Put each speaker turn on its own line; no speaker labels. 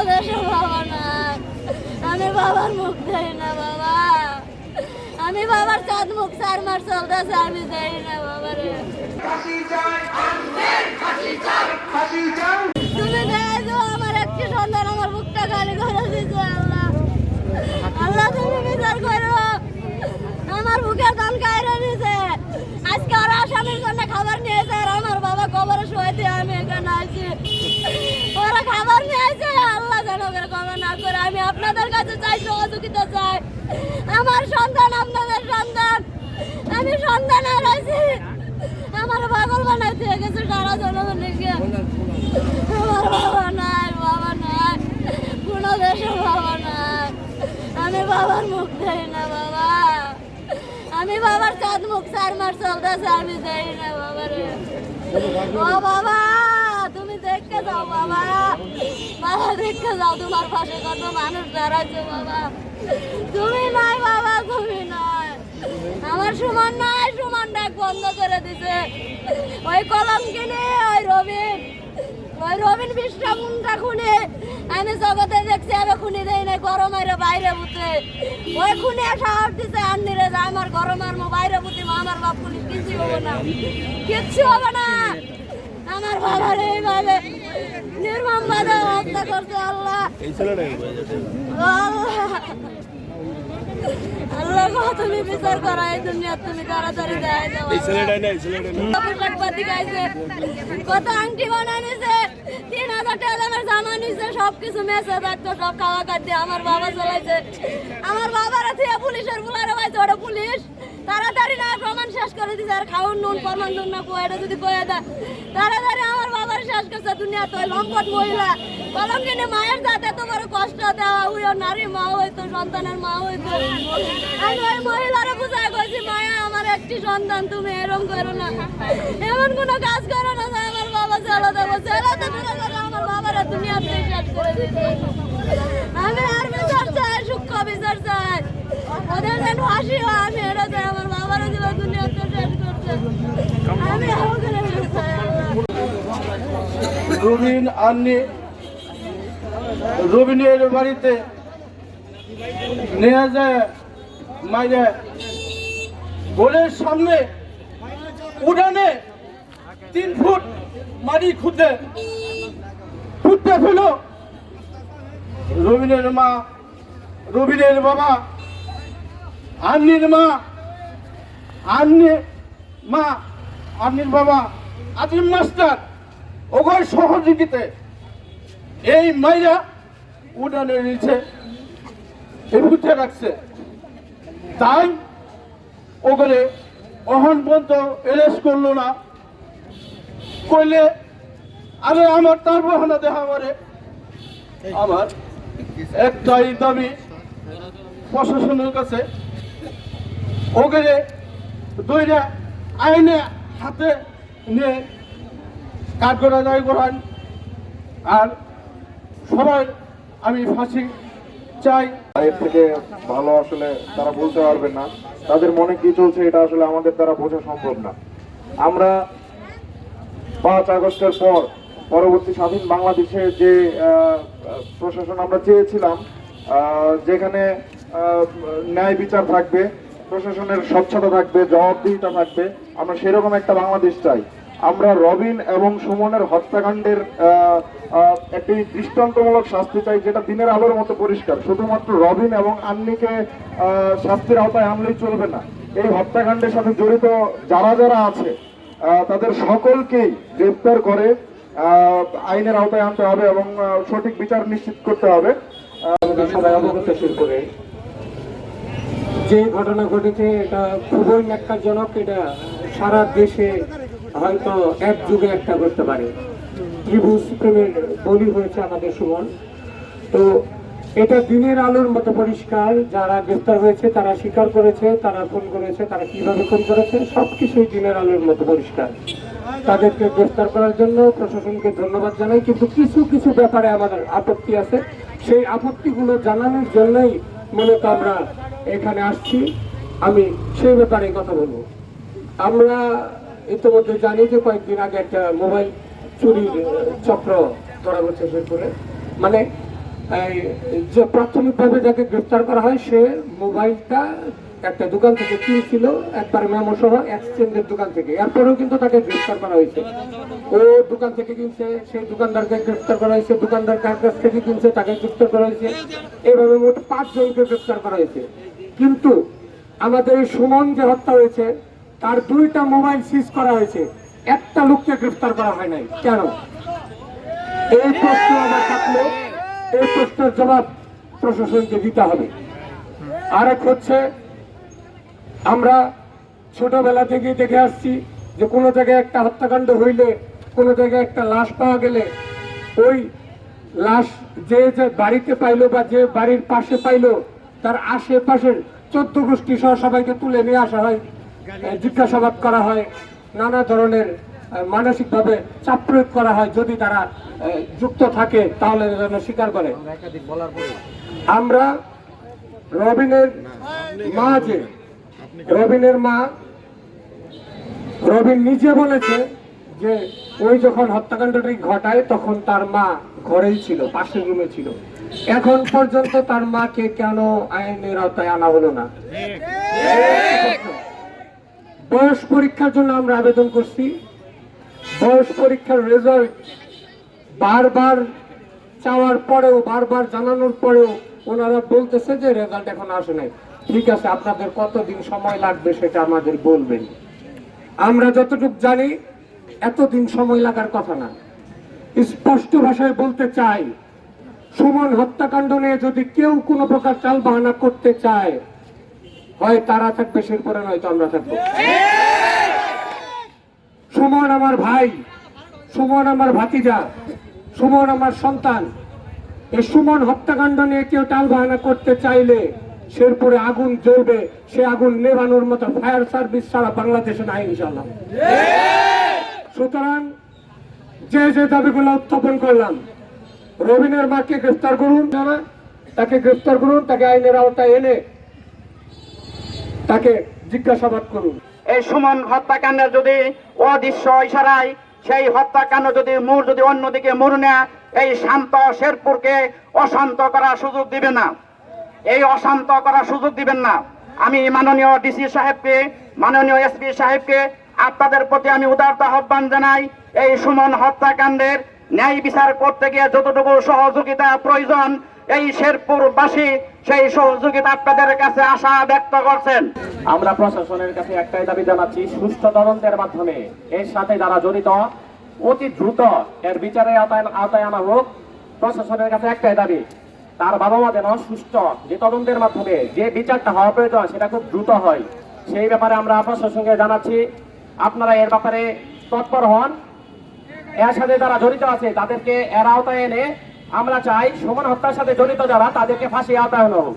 বাবা নাই আমি বাবার মুখ না বাবা। আমি বাবার চাঁদ মুখ চার মাস চলতেছে, আমি দেই না তুমি দেখো আমার একটি সন্তান, আমার বুকটা গালি করে দিচ্ছে আল্লাহ। আল্লাহ তুমি বিচার করো। আমার বুকের দান কায়রা দিছে আজকে ওরা আসামির জন্য খাবার নিয়েছে আর আমার বাবা কবরে শুয়ে দিয়ে আমি এখানে আছি ওরা খাবার নিয়েছে আল্লাহ যেন ওদের কবর না করে আমি আপনাদের কাছে চাই সহযোগিতা চাই আমার সন্তান, আপনাদের সন্তান। আমি সন্তান হারাইছি আমার পাগল বানাই দিয়ে গেছে সারা জনগণকে। আমার বাবা নাই বাবা নাই। কোনো দেশে বাবা নাই। আমি বাবার মুখ দেই না, বাবা। আমি বাবার চাঁদ মুখ চার মাস চলতেছে, আমি দেই না, বাবারে। ও বাবা তুমি দেখতে যাও বাবা বাবা দেখতে যাও, তোমার পাশে কত মানুষ দাঁড়াচ্ছে তুমি নাই বাবা, তুমি নাই। আমার সুমন নাই, সুমন বন্ধ করে দিছে। ওই কলম কিনে, ওই রবিন। ওই রবিন বিশ্রামটা খুনে আমি জগতে দেখছি, আমি খুনি দেই না গরম আইরে বাইরে বুতে ওই খুনে সাহস দিছে আন্নি রে যা, আমার গরম আর বাইরে বুতি আমার বাপ পুলিশ কিছু হবে না। কিচ্ছু হবে না। আমার বাবার এইভাবে করছে আল্লাহ।
এই ছেলেটাই।
আল্লাহ। আল্লাহ গো, তুমি বিচার করো এই দুনিয়া তুমি তাড়াতাড়ি দেয় দাও।
এই ছেলেটাই না এই ছেলেটাই না।
পোশাক গাইছে কত আংটি বানায় তিন হাজার টাকা দামের জামা নিছে সব কিছু মেসে থাকতো সব খাওয়া খাদ্য আমার বাবা চালাইছে। আমার বাবারা থেকে পুলিশের বুলারে পাইছে ওটা পুলিশ। তাড়াতাড়ি না প্রমাণ শেষ করে দিছে। আর খাওয়ার নুন প্রমাণ নুন না কয়ে যদি কয়ে দেয়। তাড়াতাড়ি আমার বাবার শেষ করছে দুনিয়া তো লম্পট মহিলা। কলঙ্কিনী মায়ের যাতে এত বড় কষ্ট দেওয়া উইও নারী মা হইতো সন্তানের মা হইতো আমি ওই মহিলারা বুঝাই কইছি, মায়া, আমার একটি সন্তান, তুমি এরকম করো না। এমন কোনো কাজ করো না, যে আমার বাবা চলো দেবো। চলো তো আমার বাবারা দুনিয়া থেকে শেষ আমি আর বিচার চাই, সূক্ষ্ম বিচার চাই। ওদের যেন হাসি হয়, আমি এটা চাই আমার বাবারা যেভাবে দুনিয়া থেকে শেষ করছে আমি চাই
আন্নি রবিনের বাড়িতে নিয়ে যায়, মাইরে গোলের সামনে উঠানে তিন ফুট মাটি খুঁজতে খুঁজতে ফেল। রবিনের মা রবিনের বাবা, আন্নির মা আন্নি মা, আন্নির বাবা, আজিম মাস্টার ওগর সহযোগিতে এই মাইরা উড়ানের নিচে এভুতে রাখছে। তাই ওগরে অহন পর্যন্ত এরেস করল না। করলে আরে আমার তার বহানা দেখা করে আমার একটাই দাবি প্রশাসনের কাছে। ওগরে দইরা আইনে হাতে নিয়ে কাঠগড়া দায় করান আর সবাই আমি ফাঁসি চাই।
এর থেকে ভালো আসলে তারা বলতে পারবেন না। তাদের মনে কি চলছে এটা আসলে আমাদের দ্বারা বোঝা সম্ভব না। আমরা পাঁচ আগস্টের পর পরবর্তী স্বাধীন বাংলাদেশে যে প্রশাসন আমরা চেয়েছিলাম যেখানে ন্যায় বিচার থাকবে, প্রশাসনের স্বচ্ছতা থাকবে, জবাবদিহিতা থাকবে, আমরা সেরকম একটা বাংলাদেশ চাই। আমরা রবিন এবং সুমনের হত্যাকাণ্ডের একটি দৃষ্টান্তমূলক শাস্তি চাই, যেটা দিনের আলোর মতো পরিষ্কার। শুধুমাত্র রবিন এবং আন্নিকে শাস্তির আওতায় আনলেই চলবে না। এই হত্যাকাণ্ডের সাথে জড়িত যারা যারা আছে তাদের সকলকেই গ্রেপ্তার করে আইনের আওতায় আনতে হবে এবং সঠিক বিচার নিশ্চিত করতে হবে।
শুরু করে যে ঘটনা ঘটেছে, এটা খুবই ন্যাক্কারজনক, এটা সারা দেশে হয়তো এক যুগে একটা করতে পারে। ত্রিভুজ প্রেমের বলি হয়েছে আমাদের সুমন। তো এটা দিনের আলোর মতো পরিষ্কার, যারা গ্রেফতার হয়েছে, তারা স্বীকার করেছে, তারা খুন করেছে, তারা কীভাবে খুন করেছে, সবকিছুই দিনের আলোর মতো পরিষ্কার। তাদেরকে গ্রেফতার করার জন্য প্রশাসনকে ধন্যবাদ জানাই, কিন্তু কিছু কিছু ব্যাপারে আমাদের আপত্তি আছে। সেই আপত্তিগুলো জানানোর জন্যই মূলত আমরা এখানে আসছি। আমি সেই ব্যাপারে কথা বলব। আমরা ইতিমধ্যে জানি যে কয়েকদিন আগে একটা মোবাইল চুরির চক্র ধরা পড়ছে শেরপুরে। মানে যে প্রাথমিকভাবে যাকে গ্রেফতার করা হয়, সে মোবাইলটা একটা দোকান থেকে কিনেছিল, একবার মেমো সহ এক্সচেঞ্জের দোকান থেকে। এরপরেও কিন্তু তাকে গ্রেফতার করা হয়েছে। ও দোকান থেকে কিনছে, সেই দোকানদারকে গ্রেফতার করা হয়েছে, দোকানদার কার কাছ থেকে কিনছে, তাকে গ্রেফতার করা হয়েছে। এভাবে মোট পাঁচজনকে গ্রেফতার করা হয়েছে। কিন্তু আমাদের সুমন যে হত্যা হয়েছে তার দুইটা মোবাইল সিজ করা হয়েছে। একটা লোককে গ্রেফতার করা হয় নাই। কেন? এই প্রশ্ন আমার থাকল, এই প্রশ্নের জবাব প্রশাসনকে দিতে হবে। আরেক হচ্ছে, আমরা ছোটবেলা থেকেই দেখে আসছি যে কোনো জায়গায় একটা হত্যাকাণ্ড হইলে, কোনো জায়গায় একটা লাশ পাওয়া গেলে, ওই লাশ যে যে বাড়িতে পাইলো বা যে বাড়ির পাশে পাইলো, তার আশেপাশের চোদ্দ গোষ্ঠী সহ সবাইকে তুলে নিয়ে আসা হয়। জিজ্ঞাসাবাদ করা হয়, নানা ধরনের মানসিকভাবে চাপ প্রয়োগ করা হয়, যদি তারা যুক্ত থাকে, তাহলে যেন স্বীকার করে। আমরা রবিনের মা যে, রবিনের মা, রবিন নিজে বলেছে যে, ওই যখন হত্যাকাণ্ডটি ঘটায়, তখন তার মা ঘরেই ছিল, পাশের রুমে ছিল। এখন পর্যন্ত তার মাকে কেন আইনের আওতায় আনা হলো না? বয়স পরীক্ষার জন্য আমরা আবেদন করছি। বয়স পরীক্ষার রেজাল্ট বারবার চাওয়ার পরেও, বারবার জানানোর পরেও ওনারা বলতেছে যে রেজাল্ট এখন আসে নাই। ঠিক আছে, আপনাদের কতদিন সময় লাগবে সেটা আমাদের বলবেন। আমরা যতটুকু জানি, এতদিন সময় লাগার কথা না। স্পষ্ট ভাষায় বলতে চাই, সুমন হত্যাকাণ্ড নিয়ে যদি কেউ কোনো প্রকার চাল বাহানা করতে চায় হয় তারা থাকবে সেরপরে নয়তো আমরা থাকব। সুমন আমার ভাই, সুমন আমার ভাতিজা, সুমন আমার সন্তান। এই সুমন হত্যাকাণ্ড নিয়ে কেউ টাল বাহানা করতে চাইলে শেরপুরে আগুন জ্বলবে। সে আগুন নেভানোর মতো ফায়ার সার্ভিস ছাড়া বাংলাদেশে নাই ইনশাল্লাহ সুতরাং যে যে দাবিগুলো উত্থাপন করলাম, রবিনের মাকে গ্রেফতার করুন, তাকে গ্রেফতার করুন, তাকে আইনের আওতায় এনে তাকে জিজ্ঞাসাবাদ করুন।
এই সুমন হত্যাকাণ্ডের যদি অদৃশ্য ইশারায়, সেই হত্যাকাণ্ড যদি মূর যদি অন্যদিকে মুড় নেয়, এই শান্ত শেরপুরকে অশান্ত করার সুযোগ দিবে না। এই অশান্ত করার সুযোগ দিবেন না। আমি মাননীয় ডিসি সাহেবকে, মাননীয় এসপি সাহেবকে আপনাদের প্রতি আমি উদারতা আহ্বান জানাই, এই সুমন হত্যাকাণ্ডের ন্যায় বিচার করতে গিয়ে যতটুকু সহযোগিতা প্রয়োজন, এই শেরপুরবাসী সেই সহযোগিতা আপনাদের কাছে আশা ব্যক্ত করছেন।
আমরা প্রশাসনের কাছে একটাই দাবি জানাচ্ছি, সুষ্ঠু তদন্তের মাধ্যমে এর সাথে যারা জড়িত, অতি দ্রুত এর বিচারে আওতায় আওতায় আনা হোক, প্রশাসনের কাছে একটাই দাবি, তার বাবা মা যেন সুষ্ঠু যে তদন্তের মাধ্যমে যে বিচারটা হওয়া প্রয়োজন সেটা খুব দ্রুত হয়। সেই ব্যাপারে আমরা প্রশাসনকে জানাচ্ছি, আপনারা এর ব্যাপারে তৎপর হন। এর সাথে যারা জড়িত আছে, তাদেরকে এর আওতায় এনে আমরা চাই সুমন হত্যার সাথে জড়িত যারা তাদেরকে ফাঁসি আওতায় হোক